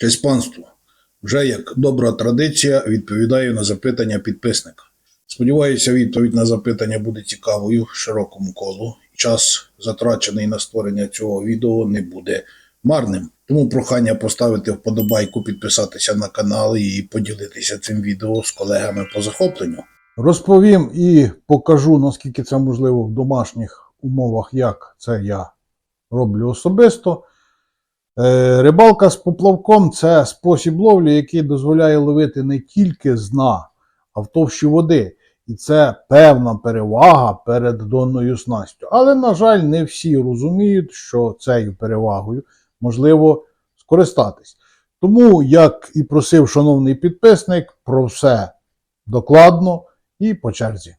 Честь панству. Вже як добра традиція відповідаю на запитання підписника. Сподіваюся, відповідь на запитання буде цікавою широкому колу. Час, затрачений на створення цього відео, не буде марним. Тому прохання поставити вподобайку, підписатися на канал і поділитися цим відео з колегами по захопленню. Розповім і покажу, наскільки це можливо в домашніх умовах, як це я роблю особисто. Е, Рибалка з поплавком це спосіб ловлі, який дозволяє ловити не тільки з дна, а в товщі води. І це певна перевага перед донною снастю. Але, на жаль, не всі розуміють, що цією перевагою можливо скористатись. Тому, як і просив шановний підписник, про все докладно і по черзі.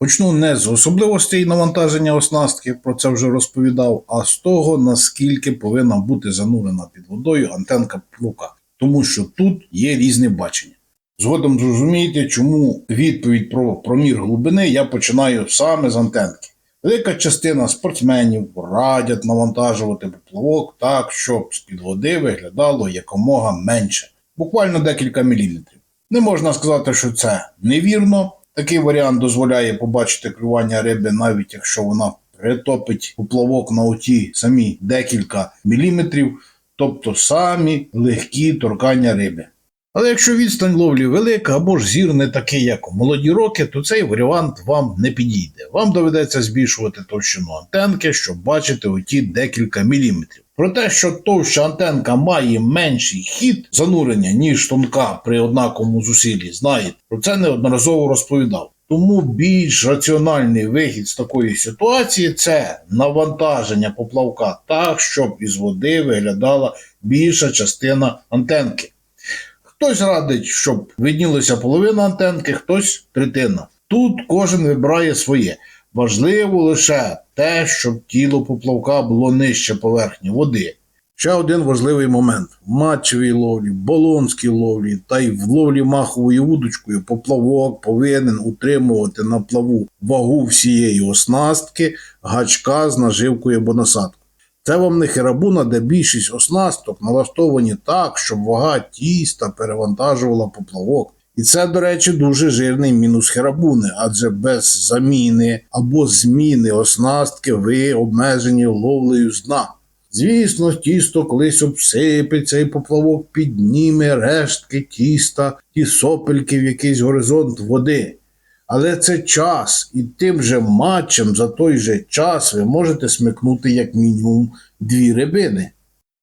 Почну не з особливостей навантаження оснастки, про це вже розповідав, а з того, наскільки повинна бути занурена під водою антенка плука. Тому що тут є різне бачення. Згодом зрозумієте, чому відповідь про промір глибини я починаю саме з антенки. Велика частина спортсменів радять навантажувати поплавок так, щоб з-під води виглядало якомога менше, буквально декілька міліметрів. Не можна сказати, що це невірно. Такий варіант дозволяє побачити клювання риби, навіть якщо вона притопить поплавок на оті самі декілька міліметрів, тобто самі легкі торкання риби. Але якщо відстань ловлі велика або ж зір не такий, як у молоді роки, то цей варіант вам не підійде. Вам доведеться збільшувати товщину антенки, щоб бачити оті декілька міліметрів. Про те, що товща антенка має менший хід занурення, ніж тонка при однаковому зусиллі, знаєте, про це неодноразово розповідав. Тому більш раціональний вихід з такої ситуації це навантаження поплавка так, щоб із води виглядала більша частина антенки. Хтось радить, щоб виднілася половина антенки, хтось третина. Тут кожен вибирає своє. Важливо лише те, щоб тіло поплавка було нижче поверхні води. Ще один важливий момент: в матчевій ловлі, болонській ловлі та й в ловлі маховою вудочкою поплавок повинен утримувати на плаву вагу всієї оснастки, гачка з наживкою або насадкою. Це вам не херабуна, де більшість оснасток налаштовані так, щоб вага тіста перевантажувала поплавок. І це, до речі, дуже жирний мінус херабуни, адже без заміни або зміни оснастки ви обмежені ловлею з дна. Звісно, тісто колись обсипеться і поплавок підніме рештки тіста, ті сопельки в якийсь горизонт води. Але це час, і тим же матчем за той же час ви можете смикнути як мінімум дві рибини.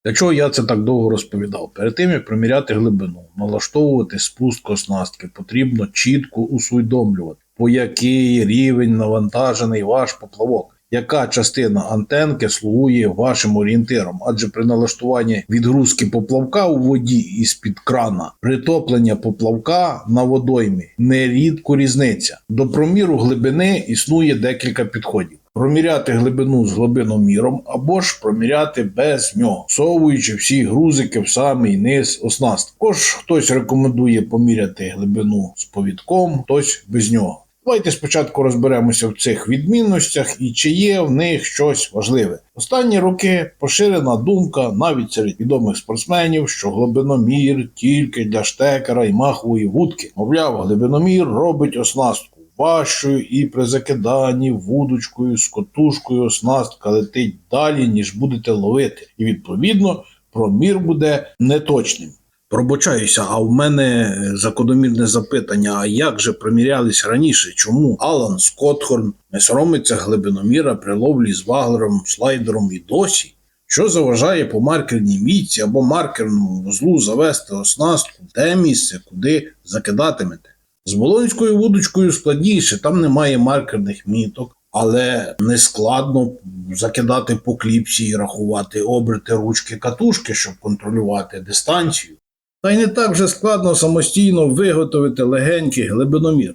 Для чого я це так довго розповідав? Перед тим як приміряти глибину, налаштовувати спуск оснастки, потрібно чітко усвідомлювати, по який рівень навантажений ваш поплавок. Яка частина антенки слугує вашим орієнтиром? Адже при налаштуванні відгрузки поплавка у воді із під крана, притоплення поплавка на водоймі нерідко різниця. До проміру глибини існує декілька підходів. Проміряти глибину з глибиноміром або ж проміряти без нього, всовуючи всі грузики в самий низ оснастки. Також хтось рекомендує поміряти глибину з повідком, хтось без нього. Давайте спочатку розберемося в цих відмінностях і чи є в них щось важливе. Останні роки поширена думка навіть серед відомих спортсменів, що глибиномір тільки для штекера і махової вудки. Мовляв, глибиномір робить оснастку важчою і при закиданні вудочкою з котушкою оснастка летить далі, ніж будете ловити, і відповідно промір буде неточним. Пробачаюся, а в мене закономірне запитання: а як же промірялись раніше? Чому Алан Скотхорн не соромиться глибиноміра при ловлі з ваглером, слайдером і досі? Що заважає по маркерній мітці або маркерному вузлу завести оснастку в те місце, куди закидатимете? З болонською вудочкою складніше, там немає маркерних міток, але не складно закидати по кліпсі і рахувати оберти ручки катушки, щоб контролювати дистанцію. Та й не так вже складно самостійно виготовити легенький глибиномір.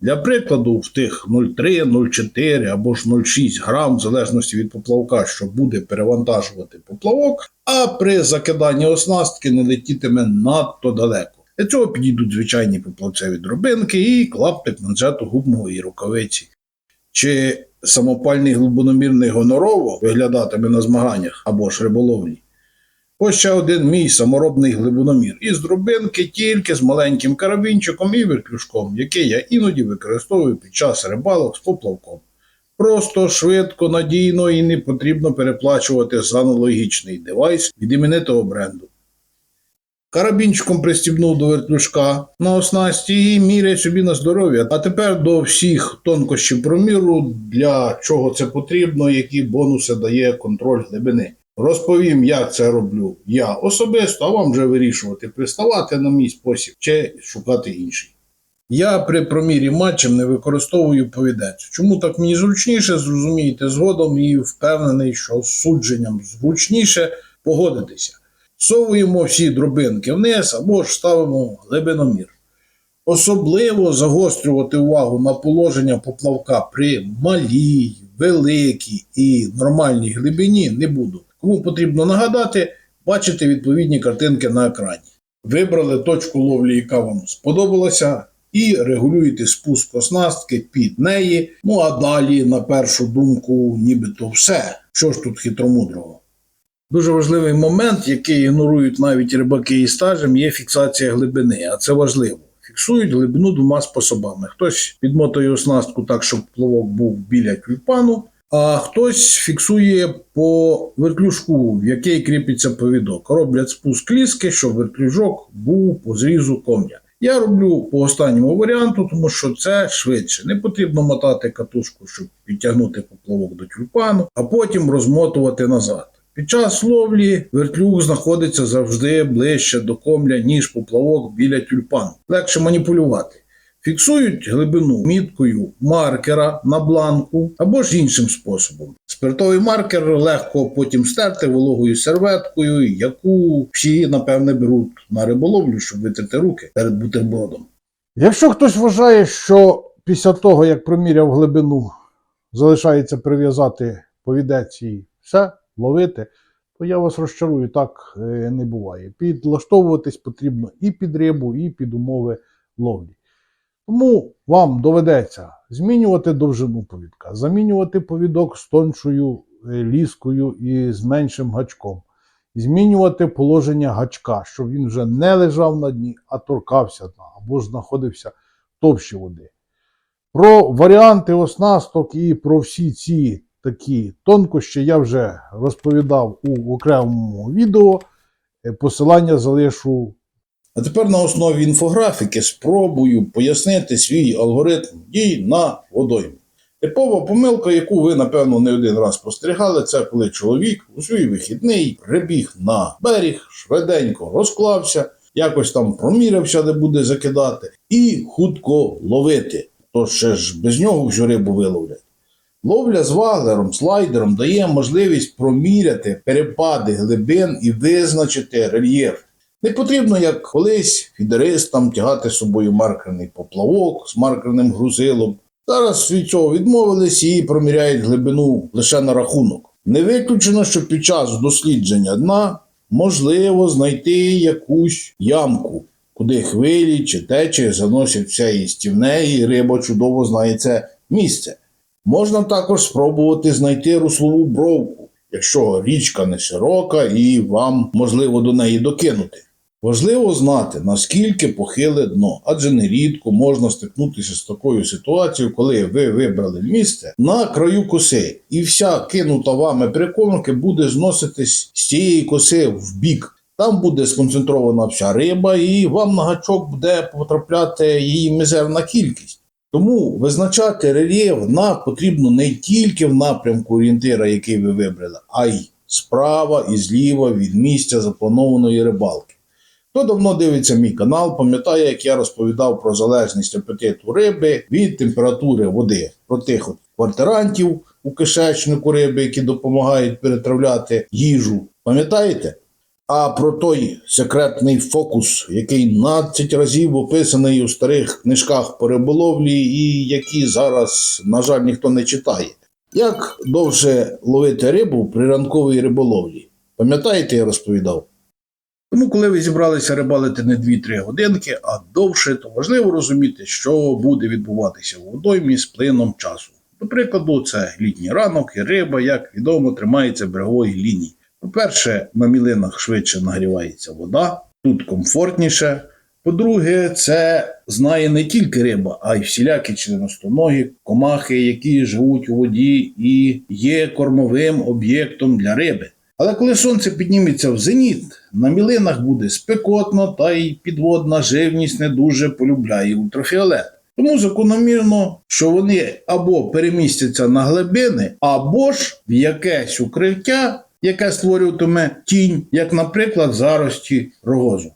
Для прикладу, в тих 0,3, 0,4 або ж 0,6 грам, в залежності від поплавка, що буде перевантажувати поплавок, а при закиданні оснастки не летітиме надто далеко. Для цього підійдуть звичайні поплавцеві дробинки і клаптик манжету губного рукавиці. чи самопальний глибиномірний гонорово виглядатиме на змаганнях або ж риболовлі. Ось ще один мій саморобний глибиномір із дробинки тільки з маленьким карабінчиком і вертлюжком, який я іноді використовую під час рибалок з поплавком. Просто, швидко, надійно і не потрібно переплачувати за аналогічний девайс від іменитого бренду. Карабінчиком пристібнув до вертлюжка на оснасті і міряй собі на здоров'я. А тепер до всіх тонкощів проміру, для чого це потрібно, які бонуси дає контроль глибини. Розповім, як це роблю я особисто, а вам вже вирішувати, приставати на мій спосіб чи шукати інший. Я при промірі матчем не використовую повідець. Чому так мені зручніше, зрозумієте згодом і впевнений, що з судженням зручніше погодитися. Совуємо всі дробинки вниз або ж ставимо глибиномір. Особливо загострювати увагу на положення поплавка при малій, великій і нормальній глибині не буду. Кому потрібно нагадати, бачите відповідні картинки на екрані. Вибрали точку ловлі, яка вам сподобалася, і регулюєте спуск оснастки під неї. Ну а далі, на першу думку, нібито все. Що ж тут хитромудрого? Дуже важливий момент, який ігнорують навіть рибаки із стажем, є фіксація глибини, а це важливо. Фіксують глибину двома способами. Хтось підмотує оснастку так, щоб плавок був біля тюльпану, а хтось фіксує по вертлюжку, в який кріпиться повідок. Роблять спуск ліски, щоб вертлюжок був по зрізу ком'я. Я роблю по останньому варіанту, тому що це швидше. Не потрібно мотати катушку, щоб підтягнути поплавок до тюльпану, а потім розмотувати назад. Під час ловлі вертлюг знаходиться завжди ближче до комля, ніж поплавок біля тюльпану. Легше маніпулювати. Фіксують глибину міткою маркера на бланку або ж іншим способом. Спиртовий маркер легко потім стерти вологою серветкою, яку всі, напевне, беруть на риболовлю, щоб витерти руки перед бутербродом. Якщо хтось вважає, що після того, як проміряв глибину, залишається прив'язати повідець і все, ловити, то я вас розчарую, так е, не буває. Підлаштовуватись потрібно і під рибу, і під умови ловлі. Тому вам доведеться змінювати довжину повідка, замінювати повідок з тоншою е, ліскою і з меншим гачком, змінювати положення гачка, щоб він вже не лежав на дні, а торкався дна або ж знаходився в товщі води. Про варіанти оснасток і про всі ці такі тонкощі я вже розповідав у окремому відео. Е, Посилання залишу А тепер на основі інфографіки спробую пояснити свій алгоритм дій на водоймі. Типова помилка, яку ви, напевно, не один раз спостерігали, це коли чоловік у свій вихідний прибіг на берег, швиденько розклався, якось там промірився, де буде закидати, і хутко ловити. То ще ж без нього всю рибу виловлять. Ловля з ваглером, слайдером дає можливість проміряти перепади глибин і визначити рельєф. Не потрібно, як колись фідеристам тягати з собою маркерний поплавок з маркерним грузилом. Зараз від цього відмовились і проміряють глибину лише на рахунок. Не виключено, що під час дослідження дна можливо знайти якусь ямку, куди хвилі чи течі заносять все їстівне, і риба чудово знає це місце. Можна також спробувати знайти руслову бровку, якщо річка не широка і вам можливо до неї докинути. Важливо знати, наскільки похиле дно, адже нерідко можна стикнутися з такою ситуацією, коли ви вибрали місце на краю коси, і вся кинута вами прикормки буде зноситись з цієї коси в бік. Там буде сконцентрована вся риба, і вам на гачок буде потрапляти її мізерна кількість. Тому визначати рельєф дна потрібно не тільки в напрямку орієнтира, який ви вибрали, а й справа і зліва від місця запланованої рибалки. Хто давно дивиться мій канал, пам'ятає, як я розповідав про залежність апетиту риби від температури води, про тих от квартирантів у кишечнику риби, які допомагають перетравляти їжу. Пам'ятаєте? А про той секретний фокус, який 12 разів описаний у старих книжках по риболовлі, і які зараз, на жаль, ніхто не читає. Як довше ловити рибу при ранковій риболовлі? Пам'ятаєте, я розповідав? Тому, коли ви зібралися рибалити не 2-3 годинки, а довше, то важливо розуміти, що буде відбуватися у водоймі з плином часу. До прикладу, це літній ранок і риба, як відомо, тримається берегової лінії. По-перше, на мілинах швидше нагрівається вода, тут комфортніше. По-друге, це знає не тільки риба, а й всілякі членостоногі, комахи, які живуть у воді і є кормовим об'єктом для риби. Але коли сонце підніметься в зеніт, на мілинах буде спекотно, та й підводна живність не дуже полюбляє ультрафіолет. Тому закономірно, що вони або перемістяться на глибини, або ж в якесь укриття, яке створюватиме тінь, як, наприклад, зарості рогозу.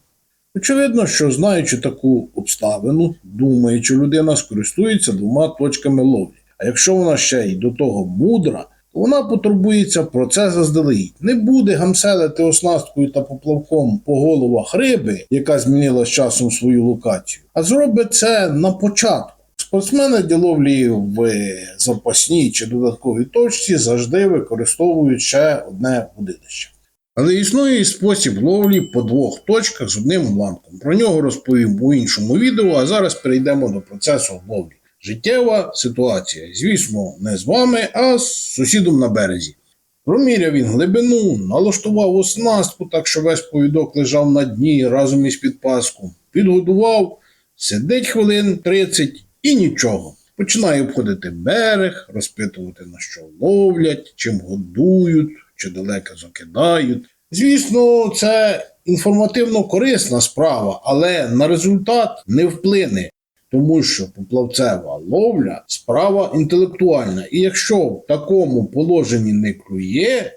Очевидно, що знаючи таку обставину, думаючи, людина скористується двома точками ловлі. А якщо вона ще й до того мудра, вона потурбується про це заздалегідь. Не буде гамселити оснасткою та поплавком по головах риби, яка змінила з часом свою локацію, а зробить це на початку. Спортсмени для ловлі в запасній чи додатковій точці завжди використовують ще одне водилище. Але існує і спосіб ловлі по двох точках з одним уламком. Про нього розповім у іншому відео, а зараз перейдемо до процесу ловлі. Життєва ситуація, звісно, не з вами, а з сусідом на березі. Проміряв він глибину, налаштував оснастку, так що весь повідок лежав на дні разом із підпаском, підгодував, сидить хвилин 30 і нічого. Починає обходити берег, розпитувати, на що ловлять, чим годують, чи далеко закидають. Звісно, це інформативно корисна справа, але на результат не вплине. Тому що поплавцева ловля справа інтелектуальна. І якщо в такому положенні не клює,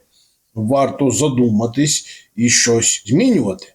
варто задуматись і щось змінювати.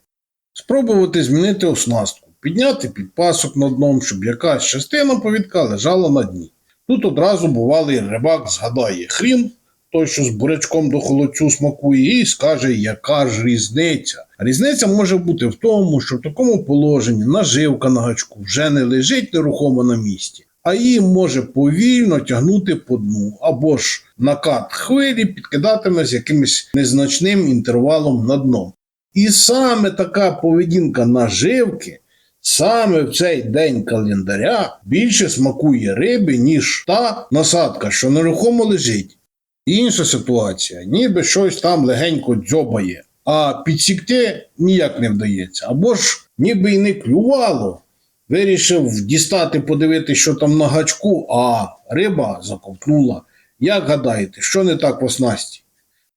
Спробувати змінити оснастку, підняти підпасок на дном, щоб якась частина повідка лежала на дні. Тут одразу бувалий рибак згадає хрін, той, що з бурячком до холодцю смакує, і скаже, яка ж різниця. Різниця може бути в тому, що в такому положенні наживка на гачку вже не лежить нерухомо на місці, а її може повільно тягнути по дну, або ж накат хвилі підкидатиме з якимось незначним інтервалом на дно. І саме така поведінка наживки. Саме в цей день календаря більше смакує риби, ніж та насадка, що нерухомо лежить. Інша ситуація, ніби щось там легенько дзьобає, а підсікти ніяк не вдається. Або ж ніби й не клювало. Вирішив дістати, подивитися, що там на гачку, а риба заковтнула. Як гадаєте, що не так в оснасті?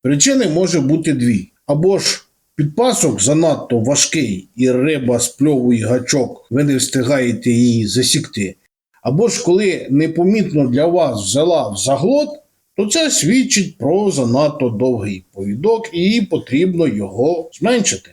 Причини може бути дві. Або ж підпасок занадто важкий, і риба спльовує гачок, ви не встигаєте її засікти. Або ж коли непомітно для вас взяла в заглот, то це свідчить про занадто довгий повідок і потрібно його зменшити.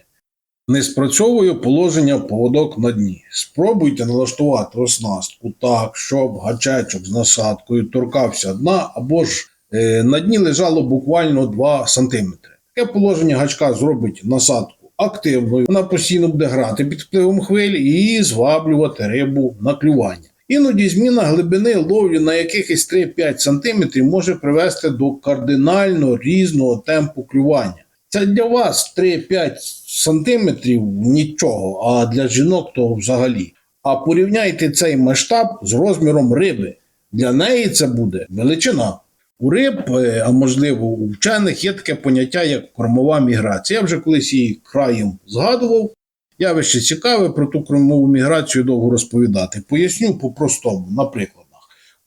Не спрацьовує положення поводок на дні. Спробуйте налаштувати оснастку так, щоб гачечок з насадкою торкався дна або ж е, на дні лежало буквально 2 см. Таке положення гачка зробить насадку активною, вона постійно буде грати під впливом хвиль і зваблювати рибу на клювання. Іноді зміна глибини ловлі на якихось 3-5 см може привести до кардинально різного темпу клювання. Це для вас 3-5 см нічого, а для жінок то взагалі. А порівняйте цей масштаб з розміром риби. Для неї це буде величина. У риб, е, а можливо у вчених, є таке поняття як кормова міграція. Я вже колись її краєм згадував. Явище цікаве про ту кормову міграцію довго розповідати. Поясню по-простому, на прикладах.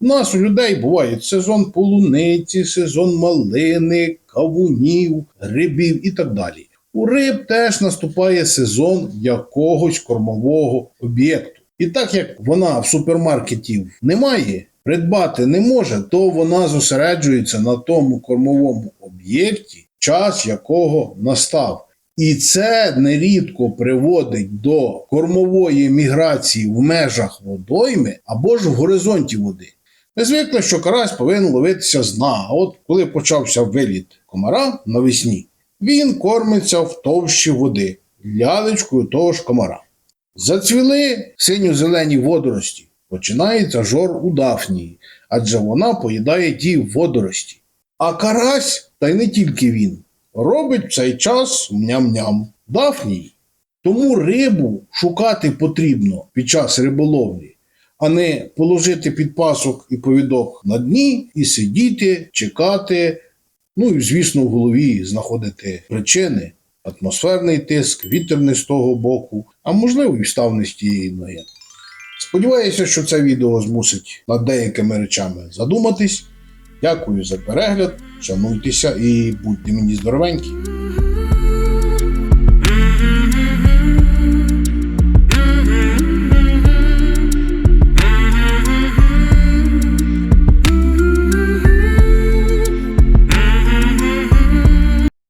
У нас у людей буває сезон полуниці, сезон малини, кавунів, грибів і так далі. У риб теж наступає сезон якогось кормового об'єкту. І так як вона в супермаркетів немає, придбати не може, то вона зосереджується на тому кормовому об'єкті, час якого настав. І це нерідко приводить до кормової міграції в межах водойми або ж в горизонті води. Ми звикли, що карась повинен ловитися з дна, а от коли почався виліт комара навесні, він кормиться в товщі води лялечкою того ж комара. Зацвіли синьо-зелені водорості, починається жор у дафнії, адже вона поїдає ті водорості. А карась, та й не тільки він, робить цей час ням-ням дафній. Тому рибу шукати потрібно під час риболовлі а не положити підпасок і повідок на дні і сидіти, чекати. Ну і, звісно, в голові знаходити причини, атмосферний тиск, вітер не з того боку, а можливо і встав не з тієї ноги. Сподіваюся, що це відео змусить над деякими речами задуматись. Дякую за перегляд, шануйтеся і будьте мені здоровенькі.